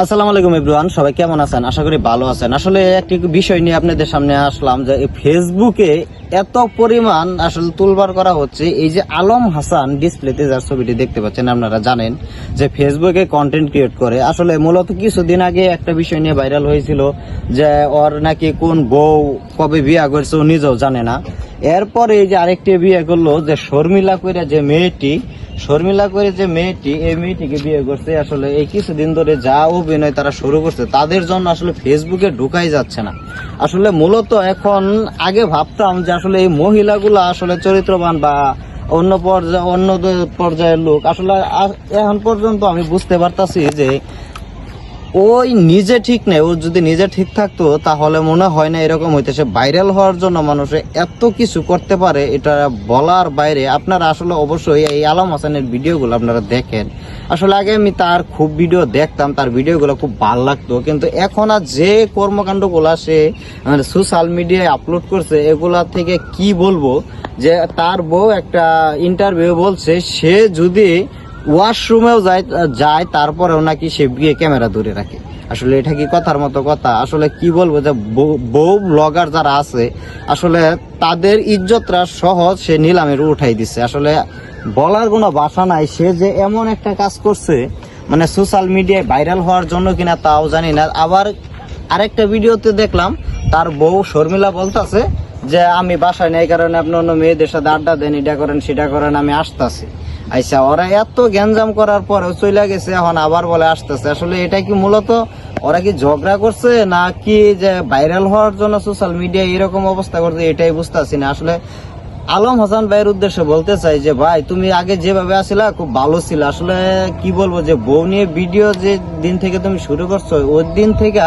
আসসালামু আলাইকুম ইব্রান সবাই কেমন আছেন? আশা করি ভালো আছেন। আসলে একটি বিষয় নিয়ে আপনাদের সামনে আসলাম যে ফেসবুকে এত পরিমাণ আসলে তুলবার করা হচ্ছে। এই যে আলম হাসান ডিসপ্লেতে যার ছবিটি দেখতে পাচ্ছেন, আপনারা জানেন যে ফেসবুকে কন্টেন্ট ক্রিয়েট করে। আসলে মূলত কিছুদিন আগে একটা বিষয় নিয়ে ভাইরাল হয়েছিল যে ওর নাকি কোন বউ কবে বিয়ে করছে ও নিজেও জানে না। এরপরে এই যে আরেকটি বিয়ে করল যে শর্মিলা করে যে মেয়েটি শর্মিলা করে যে মেয়েটি, এই মেয়েটিকে বিয়ে করছে, আসলে এই কিছুদিন ধরে যা অভিনয় তারা শুরু করছে, তাদের জন্য আসলে ফেসবুকে ঢুকাই যাচ্ছে না। আসলে মূলত এখন আগে ভাবতাম যে আসলে এই মহিলাগুলো আসলে চরিত্রবান বা অন্য পর্যায়ে, অন্য পর্যায়ের লোক। আসলে এখন পর্যন্ত আমি বুঝতে পারতাছি যে ওই নিজে ঠিক নেই, ও যদি নিজে ঠিক থাকতো, তাহলে মনে হয় না এরকম হইতেছে। ভাইরাল হওয়ার জন্য মানুষে এত কিছু করতে পারে, এটা বলার বাইরে। আপনারা আসলে অবশ্যই এই আলম হাসানের ভিডিওগুলো আপনারা দেখেন। আসলে আগে আমি তার খুব ভিডিও দেখতাম, তার ভিডিওগুলো খুব ভালো লাগতো। কিন্তু এখন আর যে কর্মকাণ্ডগুলো সে সোশ্যাল মিডিয়ায় আপলোড করছে, এগুলা থেকে কি বলব? যে তার বউ একটা ইন্টারভিউ বলছে, সে যদি ওয়াশরুমেও যায় যায়, তারপরেও নাকি সে গিয়ে ক্যামেরা ধরে রাখে। আসলে এটা কি কথার মতো কথা? আসলে কি বলব যে বউ- বউ ব্লগার যারা আছে, আসলে তাদের ইজ্জতরা সহজ সে নিলামের উঠাই দিচ্ছে আসলে বলার কোনো বাসা নাই। সে যে এমন একটা কাজ করছে মানে সোশ্যাল মিডিয়ায় ভাইরাল হওয়ার জন্য কিনা তাও জানি না। আবার আরেকটা ভিডিওতে দেখলাম, তার বউ শর্মিলা বলতাছে যে, আমি বাসায় নেই কারণে আপনি অন্য মেয়েদের সাথে আড্ডা দেন, এটা করেন, সেটা করেন, আমি আসতাছি। আচ্ছা ওরা এত গ্যাঞ্জাম করার পরেও চলে গেছে, এখন আবার বলে আসতেছে। আসলে এটা কি মূলত ওরা কি ঝগড়া করছে না কি যে ভাইরাল হওয়ার জন্য সোশ্যাল মিডিয়া এরকম অবস্থা করছে, এটাই বুঝতেছি না। আসলে আলম হাসান ভাইয়ের উদ্দেশ্যে বলতে চাই যে, ভাই, তুমি আগে যেভাবে আসিলা, খুব ভালো ছিল। আসলে কি বলব, যে বউ নিয়ে ভিডিও যে দিন থেকে তুমি শুরু করছ, ওই দিন থেকে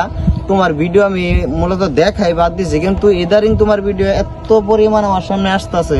তোমার ভিডিও আমি মূলত দেখাই, বাদ দিছি। কিন্তু ইদারিং তোমার ভিডিও এত পরিমাণে আমার সামনে আসতেছে।